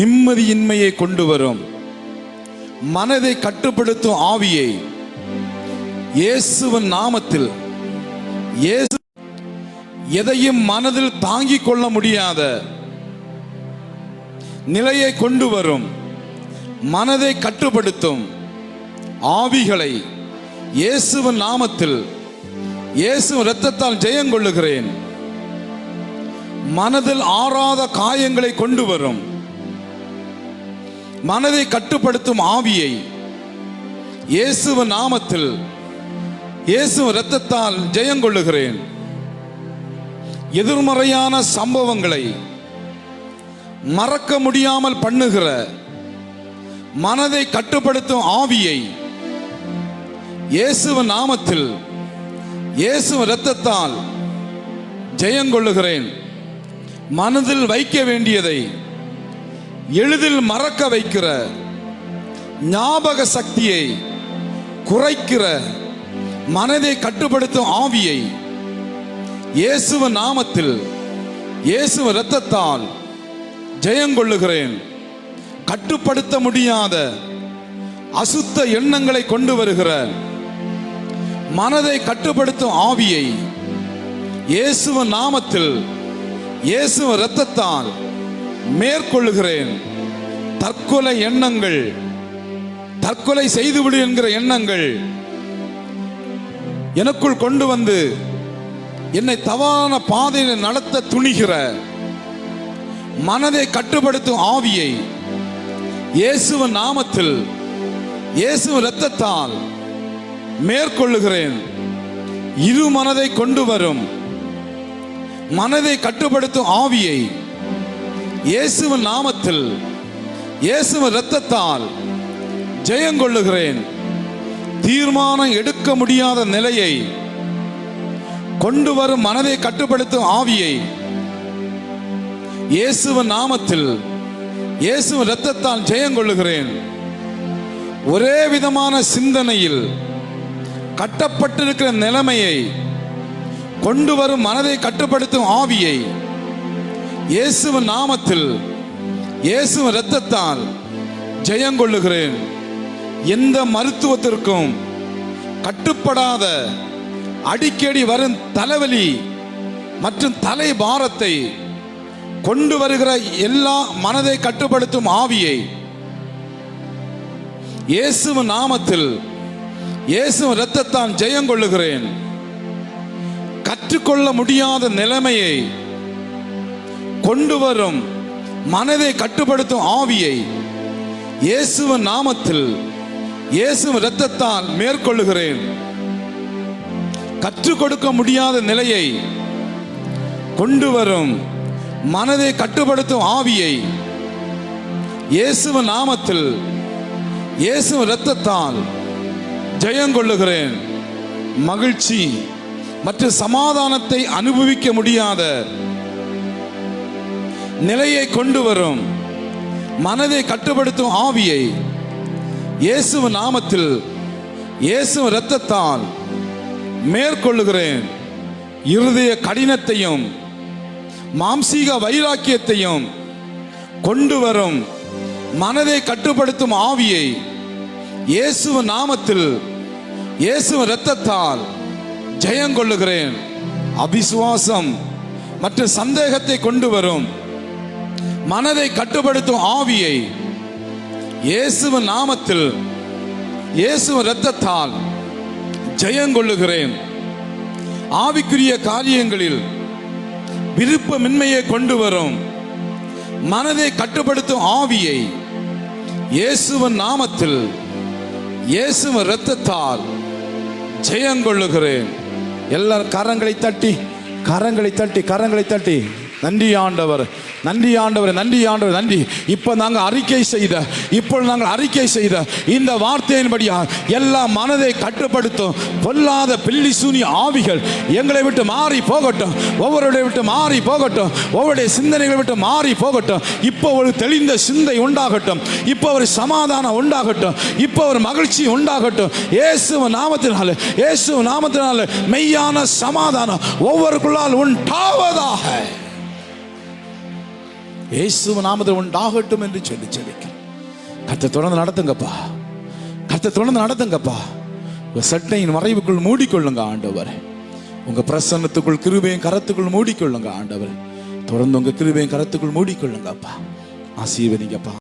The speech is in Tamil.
நிம்மதியின்மையை கொண்டு வரும். மனதை கட்டுப்படுத்தும் ஆவியை இயேசுவன் நாமத்தில் இயேசு எதையும் மனதில் தாங்கிக் கொள்ள முடியாத நிலையை கொண்டு வரும். மனதை கட்டுப்படுத்தும் ஆவிகளை இயேசுவன் நாமத்தில் இயேசு இரத்தத்தால் ஜெயம் கொள்ளுகிறேன். மனதில் ஆறாத காயங்களை கொண்டு வரும். மனதை கட்டுப்படுத்தும் ஆவியை இயேசுவ நாமத்தில் இயேசுவ இரத்தத்தால் ஜெயம் கொள்ளுகிறேன். எதிர்மறையான சம்பவங்களை மறக்க முடியாமல் பண்ணுகிற மனதை கட்டுப்படுத்தும் ஆவியை இயேசுவ நாமத்தில் இயேசுவ இரத்தத்தால் ஜெயங்கொள்ளுகிறேன் மனதில் வைக்க வேண்டியதை எளிதில் மறக்க வைக்கிற ஞாபக சக்தியை குறைக்கிற மனதை கட்டுப்படுத்தும் ஆவியை இயேசுவ நாமத்தில் இயேசுவ இரத்தத்தால் ஜெயங்கொள்ளுகிறேன் கட்டுப்படுத்த முடியாத அசுத்த எண்ணங்களை கொண்டு வருகிற மனதை கட்டுப்படுத்தும் ஆவியை இயேசுவ நாமத்தில் இயேசுவ இரத்தத்தால் மேற்கொள்ளுகிறேன். தற்கொலை எண்ணங்கள் தற்கொலை செய்துவிடு என்கிற எண்ணங்கள் எனக்குள் கொண்டு வந்து என்னை தவறான பாதையில் நடத்த துணிகிற மனதை கட்டுப்படுத்தும் ஆவியை இயேசுவ நாமத்தில் இயேசு இரத்தத்தால் மேற்கொள்ளுகிறேன். இரு மனதை கொண்டு வரும் மனதை கட்டுப்படுத்தும் ஆவியை இயேசுவின் நாமத்தில் இயேசுவின் இரத்தத்தால் ஜெயங்கொள்ளுகிறேன் தீர்மானம் எடுக்க முடியாத நிலையை கொண்டு வரும் மனதை கட்டுப்படுத்தும் ஆவியை இயேசுவின் நாமத்தில் இயேசுவின் இரத்தத்தால் ஜெயங்கொள்ளுகிறேன் ஒரே விதமான சிந்தனையில் கட்டப்பட்டிருக்கிற நிலைமையை கொண்டு வரும் மனதை கட்டுப்படுத்தும் ஆவியை இயேசுவின் நாமத்தில் இயேசுவின் இரத்தத்தால் ஜெயங்கொள்ளுகிறேன் எந்த மருத்துவத்திற்கும் கட்டுப்படாத அடிக்கடி வரும் தலைவலி மற்றும் தலை பாரத்தை கொண்டு வருகிற எல்லா மனதை கட்டுப்படுத்தும் ஆவியை இயேசுவ நாமத்தில் இயேசுவின் இரத்தத்தான் ஜெயங்கொள்ளுகிறேன் கற்றுக்கொள்ள முடியாத நிலைமையை கொண்டு வரும் மனதை கட்டுப்படுத்தும் ஆவியை இயேசுவின் நாமத்தில் இயேசுவின் இரத்தத்தால் மேற்கொள்ளுகிறேன். கற்றுக் கொடுக்க முடியாத நிலையை கொண்டு வரும் மனதை கட்டுப்படுத்தும் ஆவியை இயேசுவின் நாமத்தில் இயேசுவின் இரத்தத்தால் ஜெயங்கொள்ளுகிறேன் மகிழ்ச்சி மற்றும் சமாதானத்தை அனுபவிக்க முடியாத நிலையை கொண்டு வரும். மனதை கட்டுப்படுத்தும் ஆவியை இயேசுவ நாமத்தில் இயேசு இரத்தத்தால் மேற்கொள்ளுகிறேன். இருதய கடினத்தையும் மாம்சீக வைராக்கியத்தையும் கொண்டு வரும். மனதை கட்டுப்படுத்தும் ஆவியை இயேசுவ நாமத்தில் இயேசுவ இரத்தத்தால் ஜெயங்கொள்ளுகிறேன். அபிசுவாசம் மற்றும் சந்தேகத்தை கொண்டு வரும். மனதை கட்டுப்படுத்தும் ஆவியை இயேசுவின் நாமத்தில் இயேசுவின் இரத்தத்தால் ஜெயங்கொள்ளுகிறேன் ஆவிக்குரிய காரியங்களில் விருப்பமின்மையை கொண்டு வரும். மனதை கட்டுப்படுத்தும் ஆவியை இயேசுவின் நாமத்தில் இயேசுவின் இரத்தத்தால் ஜெயங்கொள்ளுகிறேன் எல்லாரும் கரங்களை தட்டி கரங்களை தட்டி கரங்களை தட்டி. நன்றி ஆண்டவர் நன்றி ஆண்டவர் நன்றி ஆண்டவர் நன்றி. இப்போ நாங்கள் அறிக்கை செய்த இப்போ நாங்கள் அறிக்கை செய்த இந்த வார்த்தையின்படியா எல்லா மனதை கட்டுப்படுத்தும் பொல்லாத பில்லி சூனி ஆவிகள் எங்களை விட்டு மாறி போகட்டும். ஒவ்வொருடைய விட்டு மாறி போகட்டும். ஒவ்வொருடைய சிந்தனைகளை விட்டு மாறி போகட்டும். இப்போ ஒரு தெளிந்த சிந்தை உண்டாகட்டும். இப்போ ஒரு சமாதானம் உண்டாகட்டும். இப்போ ஒரு மகிழ்ச்சி உண்டாகட்டும். இயேசு நாமத்தினால இயேசு நாமத்தினால மெய்யான சமாதானம் ஒவ்வொருக்குள்ளால் உண்டாவதாக இயேசு நாமத்தில் உண்டாகட்டும் என்று சொல்லி ஜெபிக்கிறேன் கத்தை தொடர்ந்து நடத்துங்கப்பா. கத்தை தொடர்ந்து நடத்துங்கப்பா. உங்க சட்டையின் மறைவுக்குள் மூடிக்கொள்ளுங்க ஆண்டவர். உங்க பிரசன்னத்துக்குள் கிருபையும் கரத்துக்குள் மூடிக்கொள்ளுங்க ஆண்டவர். தொடர்ந்து உங்க கிருபையும் கரத்துக்குள் மூடிக்கொள்ளுங்கப்பா. ஆசீர்வதிங்கப்பா.